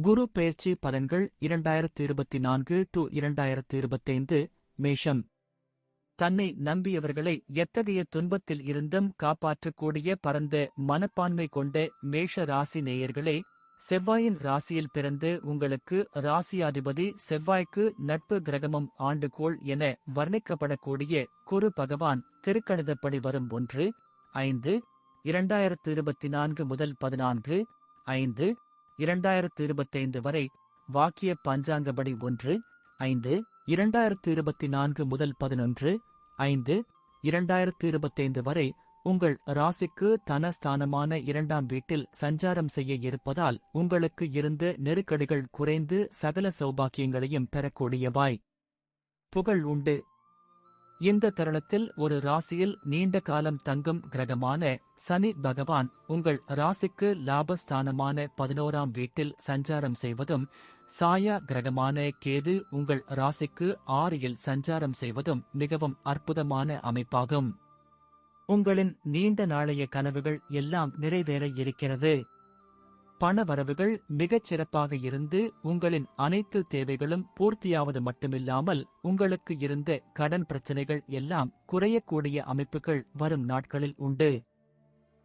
குரு பெயர்ச்சி பலன்கள் இரண்டாயிரத்து இருபத்தி நான்கு டு இரண்டாயிரத்து இருபத்தைந்து மேஷம். தன்னை நம்பியவர்களை எத்தகைய துன்பத்தில் இருந்தும் காப்பாற்றக்கூடிய பரந்த மனப்பான்மை கொண்ட மேஷ ராசி நேயர்களே செவ்வாயின் ராசியில் பிறந்து உங்களுக்கு ராசியாதிபதி செவ்வாய்க்கு நட்பு கிரகமம் ஆண்டுகோள் என வர்ணிக்கப்படக்கூடிய குரு பகவான் திருக்கணிதப்படி வரும் ஒன்று ஐந்து இரண்டாயிரத்து இருபத்தி நான்கு முதல் பதினான்கு ஐந்து இரண்டாயிரத்து இருபத்தைந்து வரை வாக்கிய பஞ்சாங்கப்படி ஒன்று ஐந்து இரண்டாயிரத்து இருபத்தி நான்கு முதல் பதினொன்று ஐந்து இரண்டாயிரத்து இருபத்தைந்து வரை உங்கள் ராசிக்கு தனஸ்தானமான இரண்டாம் வீட்டில் சஞ்சாரம் செய்ய இருப்பதால் உங்களுக்கு இருந்த நெருக்கடிகள் குறைந்து சகல சௌபாக்கியங்களையும் பெறக்கூடியவாய். புகழ் உண்டு. இந்த தருணத்தில் ஒரு ராசியில் நீண்ட காலம் தங்கும் கிரகமான சனி பகவான் உங்கள் ராசிக்கு லாபஸ்தானமான பதினோராம் வீட்டில் சஞ்சாரம் செய்வதும் சாயா கிரகமான கேது உங்கள் ராசிக்கு ஆறில் சஞ்சாரம் செய்வதும் மிகவும் அற்புதமான அமைப்பாகும். உங்களின் நீண்ட நாளைய கனவுகள் எல்லாம் நிறைவேற இருக்கிறது. பண வரவுகள் மிகச் சிறப்பாக இருந்து உங்களின் அனைத்து தேவைகளும் பூர்த்தியாவது மட்டுமில்லாமல் உங்களுக்கு இருந்த கடன் பிரச்சனைகள் எல்லாம் குறையக்கூடிய அமைப்புகள் வரும் நாட்களில் உண்டு.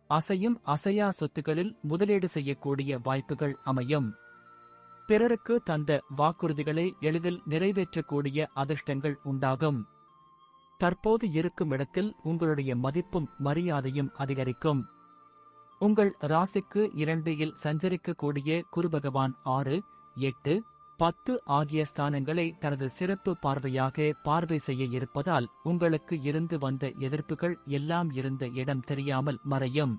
அசையும் அசையா சொத்துகளில் முதலீடு செய்யக்கூடிய வாய்ப்புகள் அமையும். பிறருக்கு தந்த வாக்குறுதிகளை எளிதில் நிறைவேற்றக்கூடிய அதிர்ஷ்டங்கள் உண்டாகும். தற்போது இருக்கும் இடத்தில் உங்களுடைய மதிப்பும் மரியாதையும் அதிகரிக்கும். உங்கள் ராசிக்கு இரண்டில் சஞ்சரிக்கக்கூடிய குருபகவான் ஆறு எட்டு பத்து ஆகிய ஸ்தானங்களை தனது சிறப்பு பார்வையாக பார்வை செய்ய இருப்பதால் உங்களுக்கு இருந்து வந்த எதிர்ப்புகள் எல்லாம் இருந்த இடம் தெரியாமல் மறையும்.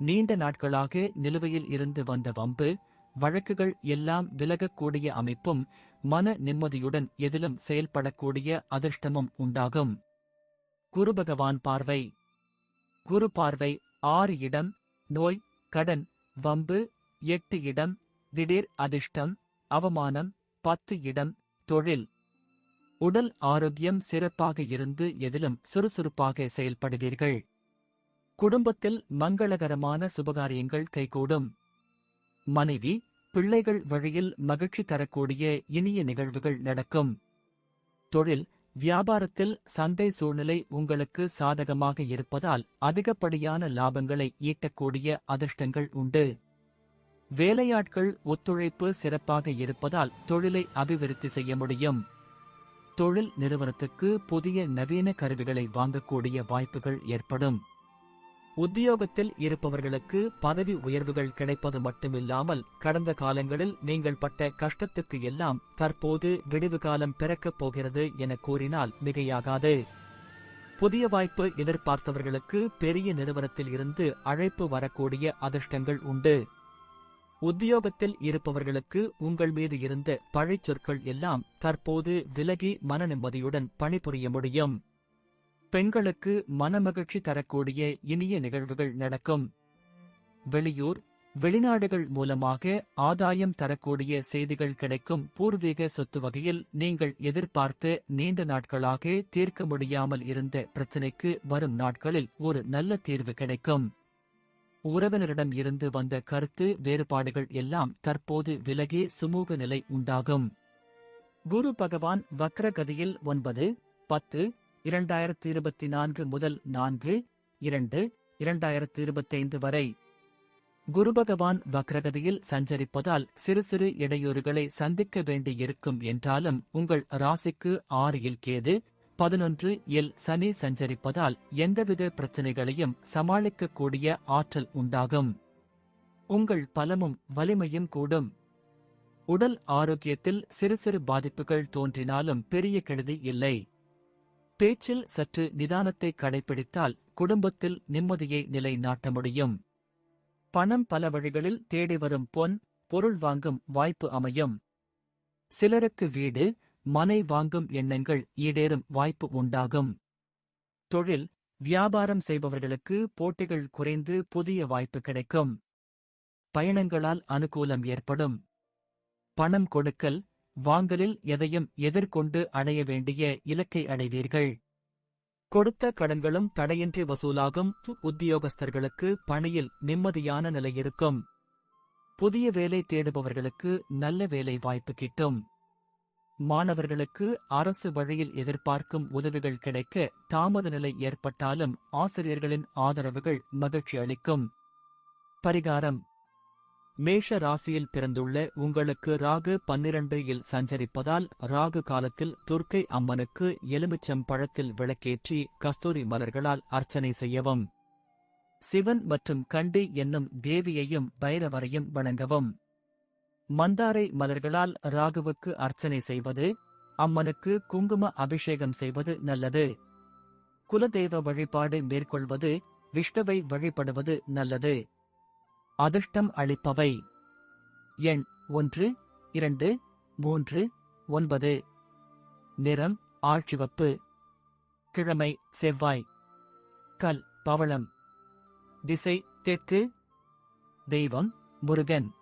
நீண்ட நாட்களாக நிலுவையில் இருந்து வந்த வம்பு வழக்குகள் எல்லாம் விலகக்கூடிய அமைப்பும் மன நிம்மதியுடன் எதிலும் செயல்படக்கூடிய அதிர்ஷ்டமும் உண்டாகும். குரு பகவான் பார்வை. குரு பார்வை ஆறு இடம் நோய் கடன் வம்பு எட்டு இடம் திடீர் அதிர்ஷ்டம் அவமானம் பத்து இடம் தொழில். உடல் ஆரோக்கியம் சிறப்பாக இருந்து எதிலும் சுறுசுறுப்பாக செயல்படுவீர்கள். குடும்பத்தில் மங்களகரமான சுபகாரியங்கள் கைகூடும். மனைவி பிள்ளைகள் வழியில் மகிழ்ச்சி தரக்கூடிய இனிய நிகழ்வுகள் நடக்கும். தொழில் வியாபாரத்தில் சந்தை சூழ்நிலை உங்களுக்கு சாதகமாக இருப்பதால் அதிகப்படியான லாபங்களை ஈட்டக்கூடிய அதிர்ஷ்டங்கள் உண்டு. வேலையாட்கள் ஒத்துழைப்பு சிறப்பாக இருப்பதால் தொழிலை அபிவிருத்தி செய்ய முடியும். தொழில் நிறுவனத்துக்கு புதிய நவீன கருவிகளை வாங்கக்கூடிய வாய்ப்புகள் ஏற்படும். உத்தியோகத்தில் இருப்பவர்களுக்கு பதவி உயர்வுகள் கிடைப்பது மட்டுமில்லாமல் கடந்த காலங்களில் நீங்கள் பட்ட கஷ்டத்துக்கு எல்லாம் தற்போது விடிவு காலம் பிறக்கப் போகிறது என கூறினால் மிகையாகாது. புதிய வாய்ப்பு எதிர்பார்த்தவர்களுக்கு பெரிய நிறுவனத்தில் இருந்து அழைப்பு வரக்கூடிய அதிர்ஷ்டங்கள் உண்டு. உத்தியோகத்தில் இருப்பவர்களுக்கு உங்கள் மீது இருந்த பழைச் சொற்கள் எல்லாம் தற்போது விலகி மன நிம்மதியுடன் பணிபுரிய முடியும். பெண்களுக்கு மனமகிழ்ச்சி தரக்கூடிய இனிய நிகழ்வுகள் நடக்கும். வெளியூர் வெளிநாடுகள் மூலமாக ஆதாயம் தரக்கூடிய செய்திகள் கிடைக்கும் பூர்வீக சொத்து வகையில் நீங்கள் எதிர்பார்த்து நீண்ட நாட்களாக தீர்க்க முடியாமல் இருந்த பிரச்சினைக்கு வரும் நாட்களில் ஒரு நல்ல தீர்வு கிடைக்கும். உறவினரிடம் இருந்து வந்த கருத்து வேறுபாடுகள் எல்லாம் தற்போது விலகி சுமூக நிலை உண்டாகும். குரு பகவான் வக்ரகதியில் ஒன்பது பத்து இரண்டாயிரத்து இருபத்தி நான்கு முதல் நான்கு இரண்டு இரண்டாயிரத்து இருபத்தைந்து வரை. குரு பகவான் வக்ரகதியில் சஞ்சரிப்பதால் சிறு சிறு இடையூறுகளை சந்திக்க வேண்டியிருக்கும் என்றாலும் உங்கள் ராசிக்கு ஆறில் கேது பதினொன்று இல் சனி சஞ்சரிப்பதால் எந்தவித பிரச்சனைகளையும் சமாளிக்கக்கூடிய ஆற்றல் உண்டாகும். உங்கள் பலமும் வலிமையும் கூடும். உடல் ஆரோக்கியத்தில் சிறு சிறு பாதிப்புகள் தோன்றினாலும் பெரிய கெடுதி இல்லை. பேச்சில் சற்று நிதானத்தை கடைபிடித்தால் குடும்பத்தில் நிம்மதியை நிலைநாட்ட முடியும். பணம் பல வழிகளில் தேடி வரும் பொன் பொருள் வாங்கும் வாய்ப்பு அமையும். சிலருக்கு வீடு மனை வாங்கும் எண்ணங்கள் ஈடேறும் வாய்ப்பு உண்டாகும். தொழில் வியாபாரம் செய்பவர்களுக்கு போட்டிகள் குறைந்து புதிய வாய்ப்பு கிடைக்கும். பயணங்களால் அனுகூலம் ஏற்படும். பணம் கொடுக்கல் வாங்கலில் எதையும் எதிர்கொண்டு அடைய வேண்டிய இலக்கை அடைவீர்கள். கொடுத்த கடன்களும் தடையின்றி வசூலாகும். உத்தியோகஸ்தர்களுக்கு பணியில் நிம்மதியான நிலை இருக்கும். புதிய வேலை தேடுபவர்களுக்கு நல்ல வேலை வாய்ப்பு கிட்டும். மாணவர்களுக்கு அரசு வழியில் எதிர்பார்க்கும் உதவிகள் கிடைக்க தாமத நிலை ஏற்பட்டாலும் ஆசிரியர்களின் ஆதரவுகள் மகிழ்ச்சி அளிக்கும். பரிகாரம். மேஷ ராசியில் பிறந்துள்ள உங்களுக்கு ராகு பன்னிரண்டு இல் சஞ்சரிப்பதால் ராகு காலத்தில் துர்க்கை அம்மனுக்கு எலுமிச்சம் பழத்தில் விளக்கேற்றி கஸ்தூரி மலர்களால் அர்ச்சனை செய்யவும். சிவன் மற்றும் கண்டி என்னும் தேவியையும் பைரவரையும் வணங்கவும். மந்தாரை மலர்களால் ராகுவுக்கு அர்ச்சனை செய்வது அம்மனுக்கு குங்கும அபிஷேகம் செய்வது நல்லது. குலதெய்வ வழிபாடு மேற்கொள்வது விஷ்ணுவை வழிபடுவது நல்லது. அதிர்ஷ்டம் அளிப்பவை எண் ஒன்று இரண்டு மூன்று ஒன்பது. நிறம் ஆழ்சிவப்பு கிழமை செவ்வாய். கல் பவளம். திசை தெற்கு. தெய்வம் முருகன்.